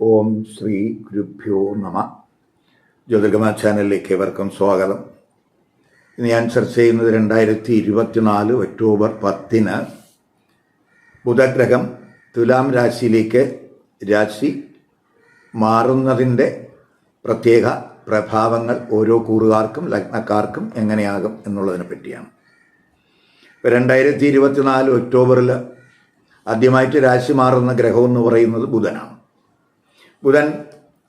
ഓം ശ്രീ ഗുരുഭ്യോ നമ. ജ്യോതിർഗമ ചാനലിലേക്ക് ഏവർക്കും സ്വാഗതം. ഇന്ന് ഞാൻ ചർച്ച ചെയ്യുന്നത് രണ്ടായിരത്തി ഇരുപത്തിനാല് ഒക്ടോബർ പത്തിന്. ബുധഗ്രഹം തുലാം രാശിയിലേക്ക് രാശി മാറുന്നതിന്റെ പ്രത്യേക പ്രഭാവങ്ങൾ ഓരോ കൂറുകാർക്കും ലഗ്നക്കാർക്കും എങ്ങനെയാകും എന്നുള്ളതിനെ പറ്റിയാണ്. ഇപ്പോൾ രണ്ടായിരത്തി ഇരുപത്തിനാല് ഒക്ടോബറിൽ ആദ്യമായിട്ട് രാശി മാറുന്ന ഗ്രഹം എന്ന് പറയുന്നത് ബുധനാണ്. ബുധൻ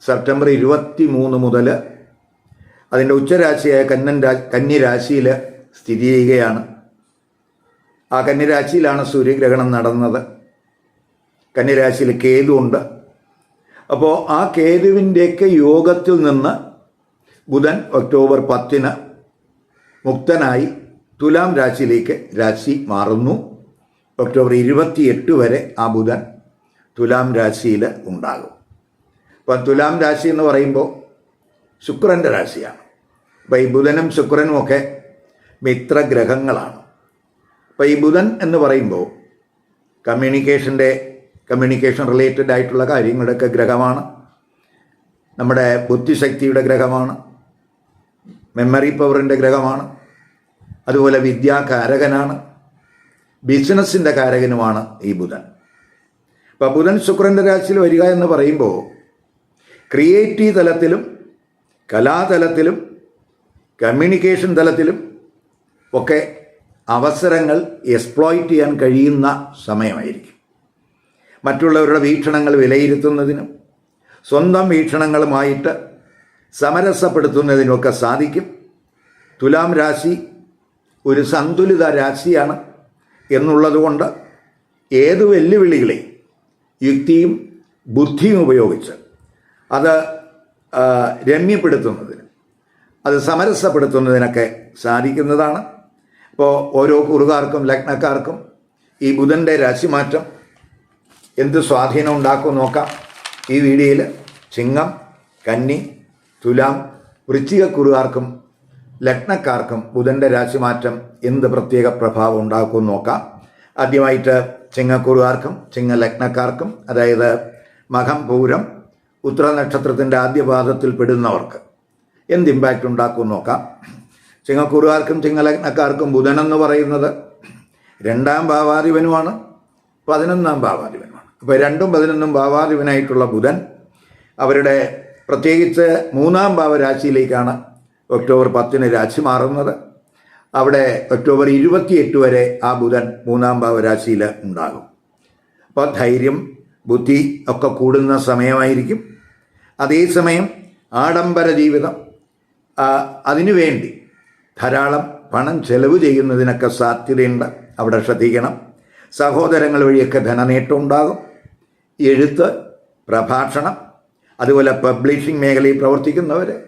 സെപ്റ്റംബർ ഇരുപത്തി മൂന്ന് മുതൽ അതിന്റെ ഉച്ചരാശിയായ കന്നൻ രാ കന്നിരാശിയിൽ സ്ഥിതി ചെയ്യുകയാണ്. ആ കന്നിരാശിയിലാണ് സൂര്യഗ്രഹണം നടന്നത്. കന്നിരാശിയിൽ കേതു ഉണ്ട്. അപ്പോൾ ആ കേതുവിന്റെയൊക്കെ യോഗത്തിൽ നിന്ന് ബുധൻ ഒക്ടോബർ പത്തിന് മുക്തനായി തുലാം രാശിയിലേക്ക് രാശി മാറുന്നു. ഒക്ടോബർ ഇരുപത്തിയെട്ട് വരെ ആ ബുധൻ തുലാം രാശിയിൽ ഉണ്ടാകും. അപ്പം തുലാം രാശി എന്ന് പറയുമ്പോൾ ശുക്രന്റെ രാശിയാണ്. അപ്പം ഈ ബുധനും ശുക്രനും ഒക്കെ മിത്രഗ്രഹങ്ങളാണ്. അപ്പം ഈ ബുധൻ എന്ന് പറയുമ്പോൾ കമ്മ്യൂണിക്കേഷന്റെ കമ്മ്യൂണിക്കേഷൻ റിലേറ്റഡ് ആയിട്ടുള്ള കാര്യങ്ങളുടെയൊക്കെ ഗ്രഹമാണ്. നമ്മുടെ ബുദ്ധിശക്തിയുടെ ഗ്രഹമാണ്. മെമ്മറി പവറിന്റെ ഗ്രഹമാണ്. അതുപോലെ വിദ്യാകാരകനാണ്. ബിസിനസ്സിന്റെ കാരകനുമാണ് ഈ ബുധൻ. അപ്പോൾ ബുധൻ ശുക്രന്റെ രാശിയിൽ വരിക എന്ന് പറയുമ്പോൾ ക്രിയേറ്റീവ് തലത്തിലും കലാതലത്തിലും കമ്മ്യൂണിക്കേഷൻ തലത്തിലും ഒക്കെ അവസരങ്ങൾ എക്സ്പ്ലോയിറ്റ് ചെയ്യാൻ കഴിയുന്ന സമയമായിരിക്കും. മറ്റുള്ളവരുടെ വീക്ഷണങ്ങൾ വിലയിരുത്തുന്നതിനും സ്വന്തം വീക്ഷണങ്ങളുമായിട്ട് സമരസപ്പെടുത്തുന്നതിനുമൊക്കെ സാധിക്കും. തുലാം രാശി ഒരു സന്തുലിത രാശിയാണ് എന്നുള്ളതുകൊണ്ട് ഏത് വെല്ലുവിളികളെയും യുക്തിയും ബുദ്ധിയും ഉപയോഗിച്ച് അത് രമ്യപ്പെടുത്തുന്നതിന് അത് സമരസപ്പെടുത്തുന്നതിനൊക്കെ സാധിക്കുന്നതാണ്. അപ്പോൾ ഓരോ കുറുകാർക്കും ലഗ്നക്കാർക്കും ഈ ബുധന്റെ രാശിമാറ്റം എന്ത് സ്വാധീനം ഉണ്ടാക്കും നോക്കാം. ഈ വീഡിയോയിൽ ചിങ്ങം കന്നി തുലാം വൃശ്ചിക കുറുകാർക്കും ലഗ്നക്കാർക്കും ബുധന്റെ രാശിമാറ്റം എന്ത് പ്രത്യേക പ്രഭാവം ഉണ്ടാക്കും നോക്കാം. ആദ്യമായിട്ട് ചിങ്ങക്കുറുകാർക്കും ചിങ്ങ ലഗ്നക്കാർക്കും അതായത് മകം പൂരം ഉത്തര നക്ഷത്രത്തിന്റെ ആദ്യ പാദത്തിൽ പെടുന്നവർക്ക് എന്ത് ഇമ്പാക്റ്റ് ഉണ്ടാക്കും നോക്കാം. ചിങ്ങക്കുറുകാർക്കും ചിങ്ങലഗ്നക്കാർക്കും ബുധൻ എന്ന് പറയുന്നത് രണ്ടാം ഭാവാധിപനുമാണ് പതിനൊന്നാം ഭാവാധിപനുമാണ്. അപ്പോൾ രണ്ടും പതിനൊന്നും ഭാവാധിപനായിട്ടുള്ള ബുധൻ അവരുടെ പ്രത്യേകിച്ച് മൂന്നാം ഭാവരാശിയിലേക്കാണ് ഒക്ടോബർ പത്തിന് രാശി മാറുന്നത്. അവിടെ ഒക്ടോബർ ഇരുപത്തിയെട്ട് വരെ ആ ബുധൻ മൂന്നാം ഭാവരാശിയിൽ ഉണ്ടാകും. അപ്പോൾ ധൈര്യം ബുദ്ധി ഒക്കെ കൂടുന്ന സമയമായിരിക്കും. അതേസമയം ആഡംബര ജീവിതം അതിനുവേണ്ടി ധാരാളം പണം ചെലവ് ചെയ്യുന്നതിനൊക്കെ സാധ്യതയുണ്ട്. അവിടെ ശ്രദ്ധിക്കണം. സഹോദരങ്ങൾ വഴിയൊക്കെ ധനനേട്ടം ഉണ്ടാകും. എഴുത്ത് പ്രഭാഷണം അതുപോലെ പബ്ലിഷിംഗ് മേഖലയിൽ പ്രവർത്തിക്കുന്നവർ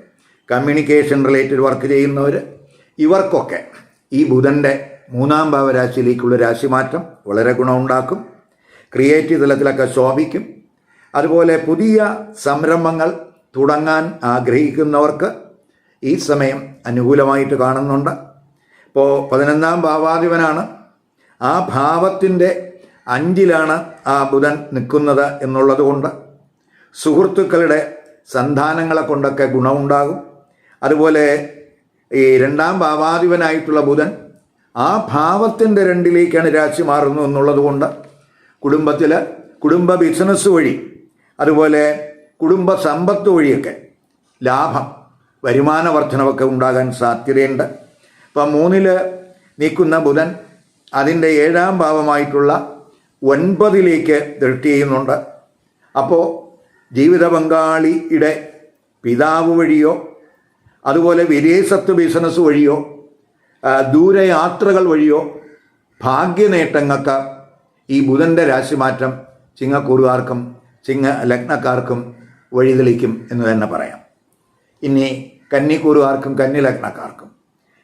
കമ്മ്യൂണിക്കേഷൻ റിലേറ്റഡ് വർക്ക് ചെയ്യുന്നവർ ഇവർക്കൊക്കെ ഈ ബുധന്റെ മൂന്നാം ഭാവരാശിയിലേക്കുള്ള രാശിമാറ്റം വളരെ ഗുണമുണ്ടാക്കും. ക്രിയേറ്റീവ് തലത്തിലൊക്കെ ശോഭിക്കും. അതുപോലെ പുതിയ സംരംഭങ്ങൾ തുടങ്ങാൻ ആഗ്രഹിക്കുന്നവർക്ക് ഈ സമയം അനുകൂലമായിട്ട് കാണുന്നുണ്ട്. ഇപ്പോൾ പതിനൊന്നാം ഭാവാധിപനാണ്. ആ ഭാവത്തിന്റെ അഞ്ചിലാണ് ആ ബുധൻ നിൽക്കുന്നത് എന്നുള്ളത് കൊണ്ട് സുഹൃത്തുക്കളുടെ സന്താനങ്ങളെ കൊണ്ടൊക്കെ ഗുണമുണ്ടാകും. അതുപോലെ ഈ രണ്ടാം ഭാവാധിപനായിട്ടുള്ള ബുധൻ ആ ഭാവത്തിന്റെ രണ്ടിലേക്കാണ് രാശി മാറുന്നു എന്നുള്ളത് കൊണ്ട് കുടുംബത്തിൽ കുടുംബ ബിസിനസ് വഴി അതുപോലെ കുടുംബ സമ്പത്ത് വഴിയൊക്കെ ലാഭം വരുമാന വർധനവൊക്കെ ഉണ്ടാകാൻ സാധ്യതയുണ്ട്. ഇപ്പം മൂന്നിൽ നിൽക്കുന്ന ബുധൻ അതിന്റെ ഏഴാം ഭാവമായിട്ടുള്ള ഒൻപതിലേക്ക് ദൃഷ്ടി ചെയ്യുന്നുണ്ട്. അപ്പോൾ ജീവിത പങ്കാളിയുടെ പിതാവ് വഴിയോ അതുപോലെ വിദേശത്ത് ബിസിനസ് വഴിയോ ദൂരയാത്രകൾ വഴിയോ ഭാഗ്യനേട്ടങ്ങൾക്ക് ഈ ബുധന്റെ രാശിമാറ്റം ചിങ്ങക്കൂറുകാർക്കും ചിങ്ങ ലഗ്നക്കാർക്കും വഴിതെളിക്കും എന്ന് തന്നെ പറയാം. ഇനി കന്നിക്കൂറുകാർക്കും കന്നി ലഗ്നക്കാർക്കും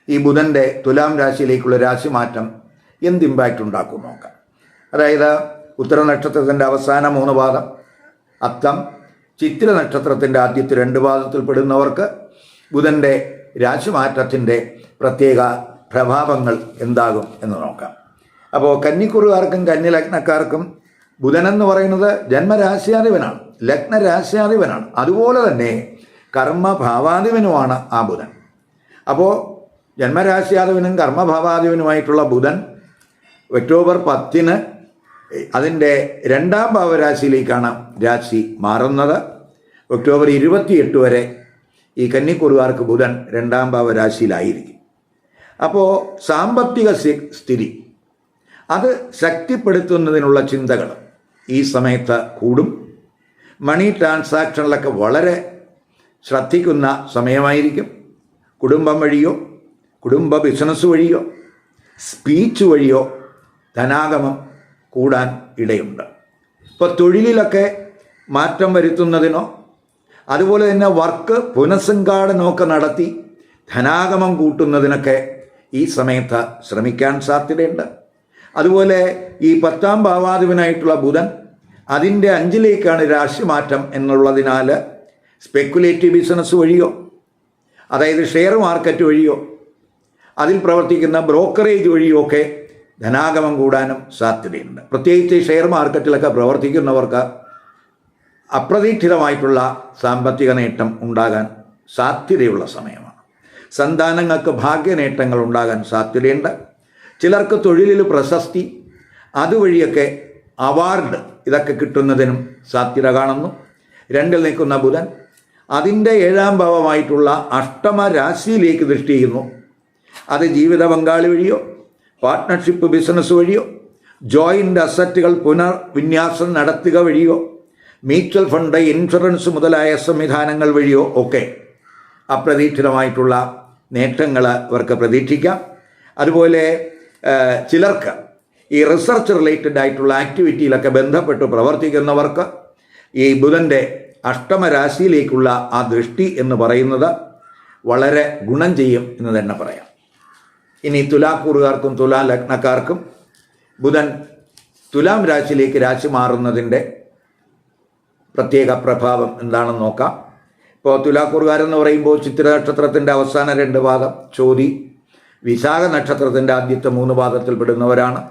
ഈ ബുധന്റെ തുലാം രാശിയിലേക്കുള്ള രാശിമാറ്റം എന്ത് ഇമ്പാക്റ്റ് ഉണ്ടാക്കും നോക്കാം. അതായത് ഉത്തര നക്ഷത്രത്തിന്റെ അവസാന മൂന്ന് പാദം അത്തം ചിത്തിര നക്ഷത്രത്തിന്റെ ആദ്യത്തെ രണ്ട് പാദത്തിൽ പെടുന്നവർക്ക് ബുധന്റെ രാശിമാറ്റത്തിന്റെ പ്രത്യേക പ്രഭാവങ്ങൾ എന്താകും എന്ന് നോക്കാം. അപ്പോൾ കന്നിക്കുറുകാർക്കും കന്നി ലഗ്നക്കാർക്കും ബുധൻ എന്ന് പറയുന്നത് ജന്മരാശ്യാധിപനാണ് ലഗ്നരാശ്യാധിപനാണ്. അതുപോലെ തന്നെ കർമ്മഭാവാധിപനുമാണ് ആ ബുധൻ. അപ്പോൾ ജന്മരാശ്യാധിപനും കർമ്മഭാവാധിപനുമായിട്ടുള്ള ബുധൻ ഒക്ടോബർ പത്തിന് അതിന്റെ രണ്ടാം ഭാവരാശിയിലേക്കാണ് രാശി മാറുന്നത്. ഒക്ടോബർ ഇരുപത്തിയെട്ട് വരെ ഈ കന്നിക്കുറുകാർക്ക് ബുധൻ രണ്ടാം ഭാവരാശിയിലായിരിക്കും. അപ്പോൾ സാമ്പത്തിക സ്ഥിതി. ശക്തിപ്പെടുത്തുന്നതിനുള്ള ചിന്തകൾ ഈ സമയത്ത് കൂടും. മണി ട്രാൻസാക്ഷനിലൊക്കെ വളരെ ശ്രദ്ധിക്കുന്ന സമയമായിരിക്കും. കുടുംബം വഴിയോ കുടുംബ ബിസിനസ് വഴിയോ സ്പീച്ച് വഴിയോ ധനാഗമം കൂടാൻ ഇടയുണ്ട്. ഇപ്പോൾ തൊഴിലിലൊക്കെ മാറ്റം വരുത്തുന്നതിനോ അതുപോലെ തന്നെ വർക്ക് പുനഃസംഘാടനമൊക്കെ നടത്തി ധനാഗമം കൂട്ടുന്നതിനൊക്കെ ഈ സമയത്ത് ശ്രമിക്കാൻ സാധ്യതയുണ്ട്. അതുപോലെ ഈ പത്താം ഭാവാധിപനായിട്ടുള്ള ബുധൻ അതിന്റെ അഞ്ചിലേക്കാണ് രാശിമാറ്റം എന്നുള്ളതിനാൽ സ്പെക്കുലേറ്റീവ് ബിസിനസ് വഴിയോ അതായത് ഷെയർ മാർക്കറ്റ് വഴിയോ അതിൽ പ്രവർത്തിക്കുന്ന ബ്രോക്കറേജ് വഴിയോ ഒക്കെ ധനാഗമം കൂടാനും സാധ്യതയുണ്ട്. പ്രത്യേകിച്ച് ഷെയർ മാർക്കറ്റിലൊക്കെ പ്രവർത്തിക്കുന്നവർക്ക് അപ്രതീക്ഷിതമായിട്ടുള്ള സാമ്പത്തിക നേട്ടം ഉണ്ടാകാൻ സാധ്യതയുള്ള സമയമാണ്. സന്താനങ്ങൾക്ക് ഭാഗ്യനേട്ടങ്ങൾ ഉണ്ടാകാൻ സാധ്യതയുണ്ട്. ചിലർക്ക് തൊഴിലിൽ പ്രശസ്തി അതുവഴിയൊക്കെ അവാർഡ് ഇതൊക്കെ കിട്ടുന്നതിനും സാധ്യത കാണുന്നു. രണ്ടിൽ നിൽക്കുന്ന ബുധൻ അതിന്റെ ഏഴാം ഭാവമായിട്ടുള്ള അഷ്ടമ രാശിയിലേക്ക് ദൃഷ്ടി ചെയ്യുന്നു. അത് ജീവിത പങ്കാളി വഴിയോ പാർട്ട്ണർഷിപ്പ് ബിസിനസ് വഴിയോ ജോയിന്റ് അസറ്റുകൾ പുനർവിന്യാസം നടത്തുക വഴിയോ മ്യൂച്വൽ ഫണ്ട് ഇൻഷുറൻസ് മുതലായ സംവിധാനങ്ങൾ വഴിയോ ഒക്കെ അപ്രതീക്ഷിതമായിട്ടുള്ള നേട്ടങ്ങൾ ഇവർക്ക് പ്രതീക്ഷിക്കാം. അതുപോലെ ചിലർക്ക് ഈ റിസർച്ച് റിലേറ്റഡ് ആയിട്ടുള്ള ആക്ടിവിറ്റിയിലൊക്കെ ബന്ധപ്പെട്ട് പ്രവർത്തിക്കുന്നവർക്ക് ഈ ബുധന്റെ അഷ്ടമരാശിയിലേക്കുള്ള ആ ദൃഷ്ടി എന്ന് പറയുന്നത് വളരെ ഗുണം ചെയ്യും എന്ന് തന്നെ പറയാം. ഇനി തുലാക്കൂറുകാർക്കും തുലാ ലഗ്നക്കാർക്കും ബുധൻ തുലാം രാശിയിലേക്ക് രാശി മാറുന്നതിന്റെ പ്രത്യേക പ്രഭാവം എന്താണെന്ന് നോക്കാം. ഇപ്പോൾ തുലാക്കൂറുകാരെന്ന് പറയുമ്പോൾ ചിത്ര നക്ഷത്രത്തിന്റെ അവസാന രണ്ട് പാദം ചോതി വിശാഖ നക്ഷത്രത്തിന്റെ ആദ്യത്തെ മൂന്ന് പാദത്തിൽ പെടുന്നവരാണ്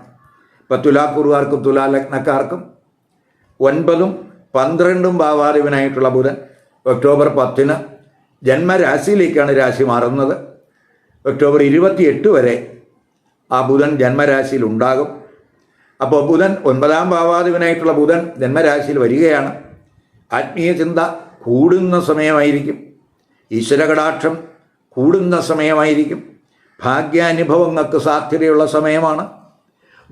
ഇപ്പം തുലാക്കുറുകാർക്കും തുലാലഗ്നക്കാർക്കും ഒൻപതും പന്ത്രണ്ടും ഭാവാധിപനായിട്ടുള്ള ബുധൻ ഒക്ടോബർ പത്തിന് ജന്മരാശിയിലേക്കാണ് രാശി മാറുന്നത്. ഒക്ടോബർ ഇരുപത്തിയെട്ട് വരെ ആ ബുധൻ ജന്മരാശിയിൽ ഉണ്ടാകും അപ്പോൾ ബുധൻ ഒൻപതാം ഭാവാധിപനായിട്ടുള്ള ബുധൻ ജന്മരാശിയിൽ വരികയാണ്. ആത്മീയ ചിന്ത കൂടുന്ന സമയമായിരിക്കും. ഈശ്വരകടാക്ഷം കൂടുന്ന സമയമായിരിക്കും. ഭാഗ്യാനുഭവങ്ങൾക്ക് സാധ്യതയുള്ള സമയമാണ്.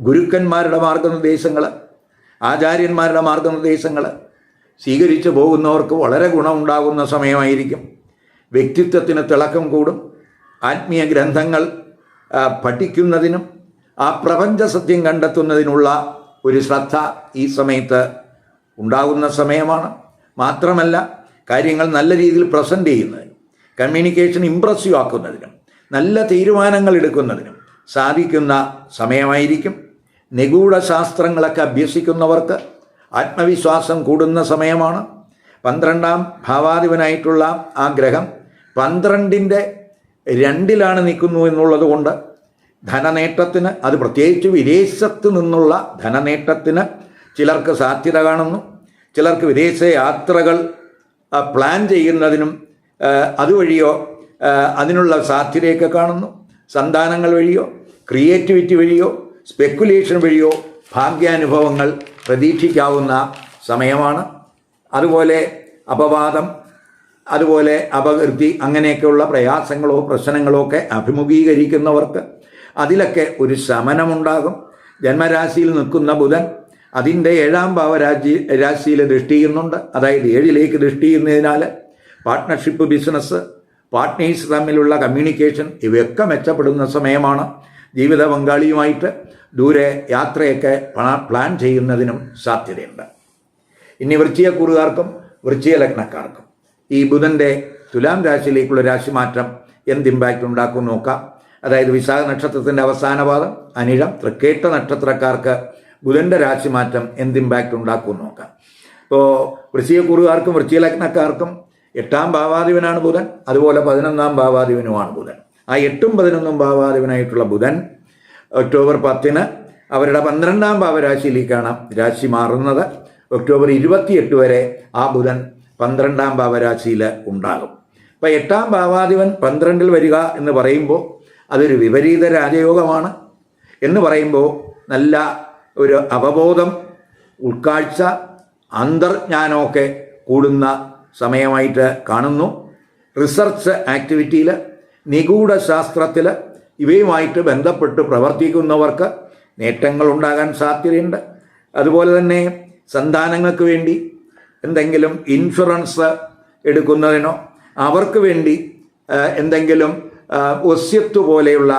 ഗുരുക്കന്മാരുടെ മാർഗനിർദ്ദേശങ്ങൾ ആചാര്യന്മാരുടെ മാർഗനിർദ്ദേശങ്ങൾ സ്വീകരിച്ചു പോകുന്നവർക്ക് വളരെ ഗുണമുണ്ടാകുന്ന സമയമായിരിക്കും. വ്യക്തിത്വത്തിന് തിളക്കം കൂടും. ആത്മീയ ഗ്രന്ഥങ്ങൾ പഠിക്കുന്നതിനും ആ പ്രപഞ്ച സത്യം കണ്ടെത്തുന്നതിനുള്ള ഒരു ശ്രദ്ധ ഈ സമയത്ത് ഉണ്ടാകുന്ന സമയമാണ്. മാത്രമല്ല കാര്യങ്ങൾ നല്ല രീതിയിൽ പ്രസന്റ് ചെയ്യുന്നതിനും കമ്മ്യൂണിക്കേഷൻ ഇമ്പ്രസീവ് ആക്കുന്നതിനും നല്ല തീരുമാനങ്ങൾ എടുക്കുന്നതിനും സാധിക്കുന്ന സമയമായിരിക്കും. നിഗൂഢ ശാസ്ത്രങ്ങളൊക്കെ അഭ്യസിക്കുന്നവർക്ക് ആത്മവിശ്വാസം കൂടുന്ന സമയമാണ്. പന്ത്രണ്ടാം ഭാവാധിപനായിട്ടുള്ള ആ ഗ്രഹം പന്ത്രണ്ടിന്റെ രണ്ടിലാണ് നിൽക്കുന്നു എന്നുള്ളത് കൊണ്ട് ധനനേട്ടത്തിന് അത് പ്രത്യേകിച്ച് വിദേശത്ത് നിന്നുള്ള ധനനേട്ടത്തിന് ചിലർക്ക് സാധ്യത കാണുന്നു. ചിലർക്ക് വിദേശ യാത്രകൾ പ്ലാൻ ചെയ്യുന്നതിനും അതുവഴിയോ അതിനുള്ള സാധ്യതയൊക്കെ കാണുന്നു. സന്താനങ്ങൾ വഴിയോ ക്രിയേറ്റിവിറ്റി വഴിയോ സ്പെക്കുലേഷൻ വഴിയോ ഭാഗ്യാനുഭവങ്ങൾ പ്രതീക്ഷിക്കാവുന്ന സമയമാണ്. അതുപോലെ അപവാദം അതുപോലെ അപകീർത്തി അങ്ങനെയൊക്കെയുള്ള പ്രയാസങ്ങളോ പ്രശ്നങ്ങളോ ഒക്കെ അഭിമുഖീകരിക്കുന്നവർക്ക് അതിലൊക്കെ ഒരു ശമനമുണ്ടാകും. ജന്മരാശിയിൽ നിൽക്കുന്ന ബുധൻ അതിന്റെ ഏഴാം രാജ്യ രാശിയിൽ ദൃഷ്ടിക്കുന്നുണ്ട് അതായത് ഏഴിലേക്ക് ദൃഷ്ടി ചെയ്യുന്നതിനാൽ പാർട്ട്ണർഷിപ്പ് ബിസിനസ് പാർട്ട്നേഴ്സ് തമ്മിലുള്ള കമ്മ്യൂണിക്കേഷൻ ഇവയൊക്കെ മെച്ചപ്പെടുന്ന സമയമാണ്. ജീവിത പങ്കാളിയുമായിട്ട് ദൂരെ യാത്രയൊക്കെ പ്ലാൻ ചെയ്യുന്നതിനും സാധ്യതയുണ്ട്. ഇനി വൃശ്ചികക്കൂറുകാർക്കും വൃശ്ചിക ലഗ്നക്കാർക്കും ഈ ബുധന്റെ തുലാം രാശിയിലേക്കുള്ള രാശിമാറ്റം എന്ത് ഇമ്പാക്റ്റ് ഉണ്ടാക്കും നോക്കാം. അതായത് വിശാഖ നക്ഷത്രത്തിന്റെ അവസാന പാദം അനിഴം തൃക്കേട്ട നക്ഷത്രക്കാർക്ക് ബുധന്റെ രാശിമാറ്റം എന്ത് ഇമ്പാക്റ്റ് ഉണ്ടാക്കും നോക്കാം. ഇപ്പോൾ വൃശ്ചികക്കൂറുകാർക്കും വൃശ്ചിക ലഗ്നക്കാർക്കും എട്ടാം ഭാവാധിപനാണ് ബുധൻ അതുപോലെ പതിനൊന്നാം ഭാവാധിപനുമാണ് ബുധൻ. ആ എട്ടും പതിനൊന്നും ഭാവാധിപനായിട്ടുള്ള ബുധൻ ഒക്ടോബർ പത്തിന് അവരുടെ പന്ത്രണ്ടാം ഭാവരാശിയിലേക്കാണ് രാശി മാറുന്നത്. ഒക്ടോബർ ഇരുപത്തിയെട്ട് വരെ ആ ബുധൻ പന്ത്രണ്ടാം ഭാവരാശിയിൽ ഉണ്ടാകും. അപ്പം എട്ടാം ഭാവാധിപൻ പന്ത്രണ്ടിൽ വരിക എന്ന് പറയുമ്പോൾ അതൊരു വിപരീത രാജയോഗമാണ് എന്ന് പറയുമ്പോൾ നല്ല ഒരു അവബോധം ഉൾക്കാഴ്ച അന്തർജ്ഞാനമൊക്കെ കൂടുന്ന സമയമായിട്ട് കാണുന്നു. റിസർച്ച് ആക്ടിവിറ്റിയിൽ നിഗൂഢ ശാസ്ത്രത്തിൽ ഇവയുമായിട്ട് ബന്ധപ്പെട്ട് പ്രവർത്തിക്കുന്നവർക്ക് നേട്ടങ്ങൾ ഉണ്ടാകാൻ സാധ്യതയുണ്ട്. അതുപോലെ തന്നെ സന്താനങ്ങൾക്ക് വേണ്ടി എന്തെങ്കിലും ഇൻഷുറൻസ് എടുക്കുന്നതിനോ അവർക്ക് വേണ്ടി എന്തെങ്കിലും ഒസ്യത്ത് പോലെയുള്ള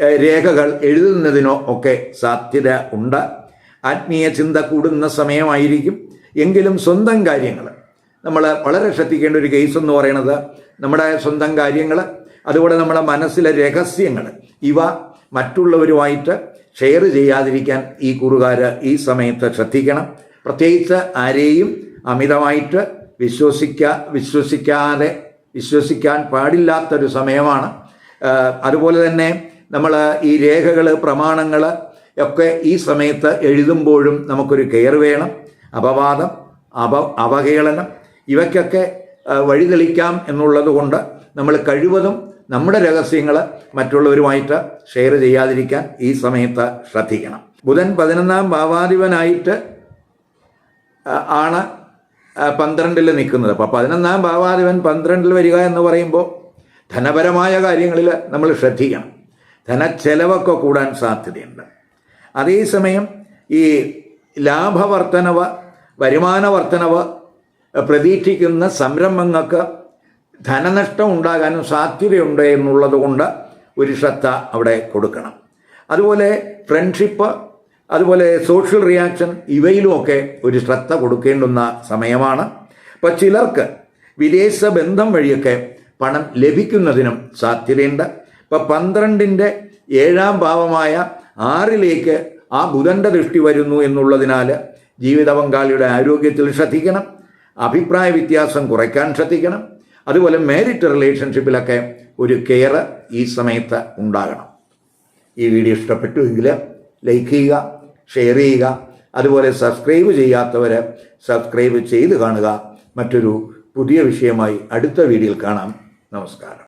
രേഖകൾ എഴുതുന്നതിനോ ഒക്കെ സാധ്യത ഉണ്ട്. ആത്മീയ ചിന്ത കൂടുന്ന സമയമായിരിക്കും. എങ്കിലും സ്വന്തം കാര്യങ്ങൾ നമ്മൾ വളരെ ശ്രദ്ധിക്കേണ്ട ഒരു കേസ് എന്ന് പറയുന്നത് നമ്മുടെ സ്വന്തം കാര്യങ്ങൾ അതുപോലെ നമ്മുടെ മനസ്സിലെ രഹസ്യങ്ങൾ ഇവ മറ്റുള്ളവരുമായിട്ട് ഷെയർ ചെയ്യാതിരിക്കാൻ ഈ കുറുകാർ ഈ സമയത്ത് ശ്രദ്ധിക്കണം. പ്രത്യേകിച്ച് ആരെയും അമിതമായിട്ട് വിശ്വസിക്ക വിശ്വസിക്കാതെ വിശ്വസിക്കാൻ പാടില്ലാത്തൊരു സമയമാണ്. അതുപോലെ തന്നെ നമ്മൾ ഈ രേഖകൾ പ്രമാണങ്ങൾ ഒക്കെ ഈ സമയത്ത് എഴുതുമ്പോഴും നമുക്കൊരു കെയർ വേണം അപവാദം അപ അവഹേളനം ഇവയ്ക്കൊക്കെ വഴിതെളിക്കാം എന്നുള്ളത് കൊണ്ട് നമ്മൾ കഴിവതും നമ്മുടെ രഹസ്യങ്ങൾ മറ്റുള്ളവരുമായിട്ട് ഷെയർ ചെയ്യാതിരിക്കാൻ ഈ സമയത്ത് ശ്രദ്ധിക്കണം. ബുധൻ പതിനൊന്നാം ഭാവാധിപനായിട്ട് ആണ് പന്ത്രണ്ടിൽ നിൽക്കുന്നത്. അപ്പോൾ പതിനൊന്നാം ഭാവാധിപൻ പന്ത്രണ്ടിൽ വരിക എന്ന് പറയുമ്പോൾ ധനപരമായ കാര്യങ്ങളിൽ നമ്മൾ ശ്രദ്ധിക്കണം. ധനച്ചെലവൊക്കെ കൂടാൻ സാധ്യതയുണ്ട്. അതേസമയം ഈ ലാഭവർദ്ധനവ് വരുമാന വർധനവ് പ്രതീക്ഷിക്കുന്ന സംരംഭങ്ങൾക്ക് ധനനഷ്ടം ഉണ്ടാകാനും സാധ്യതയുണ്ട് എന്നുള്ളത് കൊണ്ട് ഒരു ശ്രദ്ധ അവിടെ കൊടുക്കണം. അതുപോലെ ഫ്രണ്ട്ഷിപ്പ് അതുപോലെ സോഷ്യൽ റിയാക്ഷൻ ഇവയിലുമൊക്കെ ഒരു ശ്രദ്ധ കൊടുക്കേണ്ടുന്ന സമയമാണ്. അപ്പം ചിലർക്ക് വിദേശ ബന്ധം വഴിയൊക്കെ പണം ലഭിക്കുന്നതിനും സാധ്യതയുണ്ട്. ഇപ്പം പന്ത്രണ്ടിന്റെ ഏഴാം ഭാവമായ ആറിലേക്ക് ആ ബുധന്റെ ദൃഷ്ടി വരുന്നു എന്നുള്ളതിനാൽ ജീവിത പങ്കാളിയുടെ ആരോഗ്യത്തിൽ ശ്രദ്ധിക്കണം. അഭിപ്രായ വ്യത്യാസം കുറയ്ക്കാൻ ശ്രദ്ധിക്കണം. അതുപോലെ മാരിറ്റ് റിലേഷൻഷിപ്പിലൊക്കെ ഒരു കെയർ ഈ സമയത്ത് ഉണ്ടാകണം. ഈ വീഡിയോ ഇഷ്ടപ്പെട്ടു എങ്കിൽ ലൈക്ക് ചെയ്യുക ഷെയർ ചെയ്യുക അതുപോലെ സബ്സ്ക്രൈബ് ചെയ്യാത്തവർ സബ്സ്ക്രൈബ് ചെയ്ത് കാണുക. മറ്റൊരു പുതിയ വിഷയമായി അടുത്ത വീഡിയോയിൽ കാണാം. നമസ്കാരം.